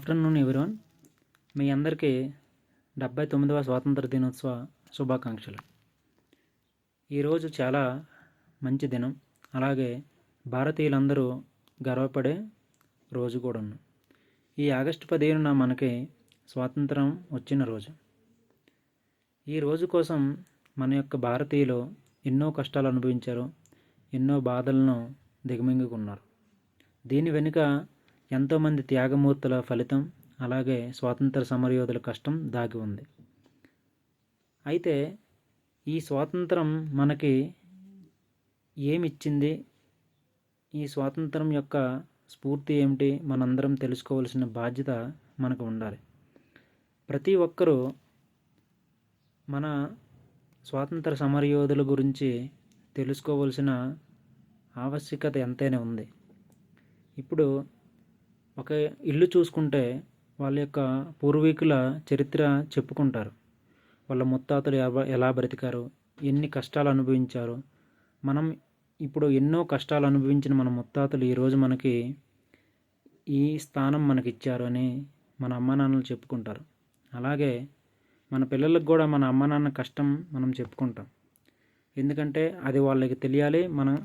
Afternoon everyone. మీ అందరికీ డెబ్బై తొమ్మిదవ స్వాతంత్ర దినోత్సవ శుభాకాంక్షలు. ఈరోజు చాలా మంచి దినం. అలాగే భారతీయులందరూ గర్వపడే రోజు కూడా ఈ ఆగస్టు పదిహేనున మనకి స్వాతంత్రం వచ్చిన రోజు. ఈ రోజు కోసం మన యొక్క భారతీయులు ఎన్నో కష్టాలు అనుభవించారు ఎన్నో బాధలను దిగమింగుకున్నారు. దీని వెనుక ఎంతోమంది త్యాగమూర్తుల ఫలితం అలాగే స్వాతంత్ర సమరయోధుల కష్టం దాగి ఉంది. అయితే ఈ స్వాతంత్రం మనకి ఏమిచ్చింది? ఈ స్వాతంత్రం యొక్క స్ఫూర్తి ఏమిటి? మనందరం తెలుసుకోవాల్సిన బాధ్యత మనకు ఉండాలి. ప్రతి ఒక్కరూ మన స్వాతంత్ర సమరయోధుల గురించి తెలుసుకోవాల్సిన ఆవశ్యకత ఎంతైనా ఉంది. ఇప్పుడు ఒక ఇల్లు చూసుకుంటే వాళ్ళ యొక్క పూర్వీకుల చరిత్ర చెప్పుకుంటారు. వాళ్ళ ముత్తాతలు ఎలా బ్రతికారు? ఎన్ని కష్టాలు అనుభవించారు? మనం ఇప్పుడు ఎన్నో కష్టాలు అనుభవించిన మన ముత్తాతలు ఈరోజు మనకి ఈ స్థానం మనకి ఇచ్చారు అని మన అమ్మ నాన్నలు చెప్పుకుంటారు. అలాగే మన పిల్లలకు కూడా మన అమ్మ నాన్న కష్టం మనం చెప్పుకుంటాం. ఎందుకంటే అది వాళ్ళకి తెలియాలి మన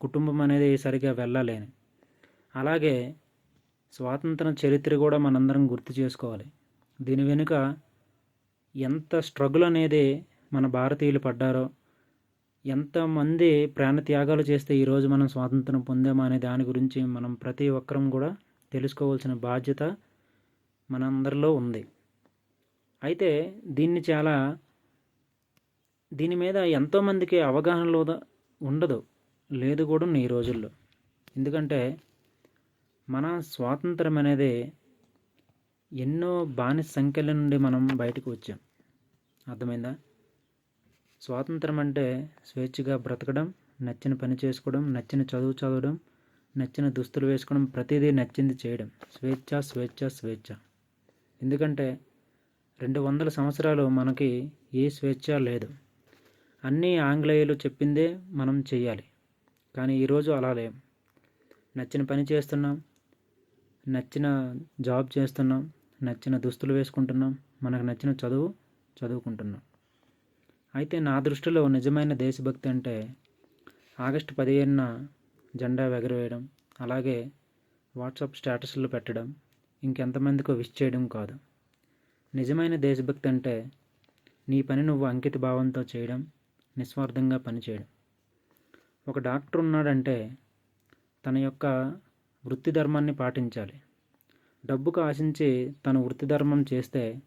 కుటుంబం అనేది సరిగా వెళ్ళాలి అని. అలాగే స్వాతంత్ర చరిత్ర కూడా మనందరం గుర్తు చేసుకోవాలి. దీని వెనుక ఎంత స్ట్రగుల్ అనేది మన భారతీయులు పడ్డారో ఎంతమంది ప్రాణత్యాగాలు చేస్తే ఈరోజు మనం స్వాతంత్రం పొందామా అనే దాని గురించి మనం ప్రతి ఒక్కరం కూడా తెలుసుకోవాల్సిన బాధ్యత మనందరిలో ఉంది. అయితే దీన్ని చాలా దీని మీద ఎంతోమందికి అవగాహనలో ఉండదు. లేదు కూడా ఈ రోజుల్లో. ఎందుకంటే మన స్వాతంత్రం అనేది ఎన్నో బానిస సంఖ్యల నుండి మనం బయటకు వచ్చాం. అర్థమైందా? స్వాతంత్రం అంటే స్వేచ్ఛగా బ్రతకడం నచ్చిన పని చేసుకోవడం నచ్చిన చదువు చదవడం నచ్చిన దుస్తులు వేసుకోవడం ప్రతిదీ నచ్చింది చేయడం. స్వేచ్ఛ స్వేచ్ఛ స్వేచ్ఛ. ఎందుకంటే రెండు వందల సంవత్సరాలు మనకి ఏ స్వేచ్ఛ లేదు. అన్నీ ఆంగ్లేయులు చెప్పిందే మనం చేయాలి కానీ ఈరోజు అలా లేం. నచ్చిన పని చేస్తున్నాం నచ్చిన జాబ్ చేస్తున్నాం నచ్చిన దుస్తులు వేసుకుంటున్నాం మనకు నచ్చిన చదువు చదువుకుంటున్నాం. అయితే నా దృష్టిలో నిజమైన దేశభక్తి అంటే ఆగస్టు పదిహేనున జెండా ఎగరవేయడం అలాగే వాట్సాప్ స్టేటస్లు పెట్టడం ఇంకెంతమందికో విష్ చేయడం కాదు. నిజమైన దేశభక్తి అంటే నీ పని నువ్వు అంకిత భావంతో చేయడం నిస్వార్థంగా పనిచేయడం. ఒక డాక్టర్ ఉన్నాడంటే తన యొక్క వృత్తి ధర్మాన్ని పాటించాలి. డబ్బుకు ఆశించి తన వృత్తి ధర్మం చేస్తే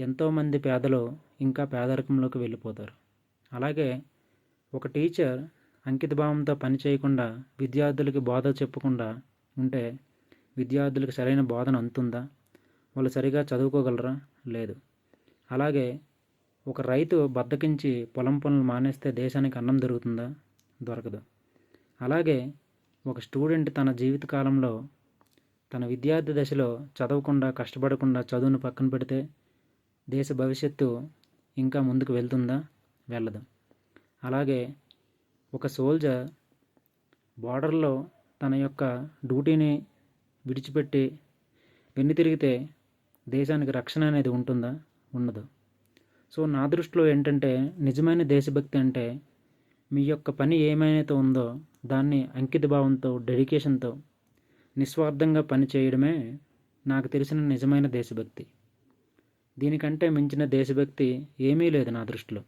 ఎంతోమంది పేదలు ఇంకా పేదరికంలోకి వెళ్ళిపోతారు. అలాగే ఒక టీచర్ అంకిత భావంతో పని చేయకుండా విద్యార్థులకి బోధ చెప్పకుండా ఉంటే విద్యార్థులకు సరైన బోధన అందుతుందా? వాళ్ళు సరిగా చదువుకోగలరా? లేదు. అలాగే ఒక రైతు బద్దకించి పొలం పనులు మానేస్తే దేశానికి అన్నం దొరుకుతుందా? దొరకదు. అలాగే ఒక స్టూడెంట్ తన జీవితకాలంలో తన విద్యార్థి దశలో చదవకుండా కష్టపడకుండా చదువును పక్కన పెడితే దేశ భవిష్యత్తు ఇంకా ముందుకు వెళ్తుందా? వెళ్ళదు. అలాగే ఒక సోల్జర్ బార్డర్లో తన యొక్క డ్యూటీని విడిచిపెట్టి వెన్ను తిరిగితే దేశానికి రక్షణ అనేది ఉంటుందా? ఉండదు. సో నా దృష్టిలో ఏంటంటే నిజమైన దేశభక్తి అంటే మీ యొక్క పని ఏమైతే ఉందో దాన్ని అంకిత భావంతో డెడికేషన్తో నిస్వార్థంగా పని చేయడమే నాకు తెలిసిన నిజమైన దేశభక్తి. దీనికంటే మించిన దేశభక్తి ఏమీ లేదు నా దృష్టిలో.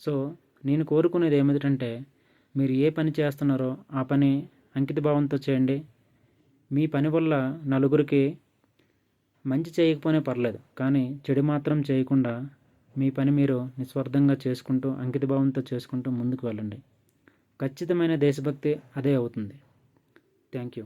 సో నేను కోరుకునేది ఏమిటంటే మీరు ఏ పని చేస్తున్నారో ఆ పని అంకితభావంతో చేయండి. మీ పని వల్ల నలుగురికి మంచి చేయకపోయినా పర్లేదు కానీ చెడు మాత్రం చేయకుండా మీ పని మీరు నిస్వార్థంగా చేసుకుంటూ అంకితభావంతో చేసుకుంటూ ముందుకు వెళ్ళండి. ఖచ్చితమైన దేశభక్తి అదే అవుతుంది. Thank you.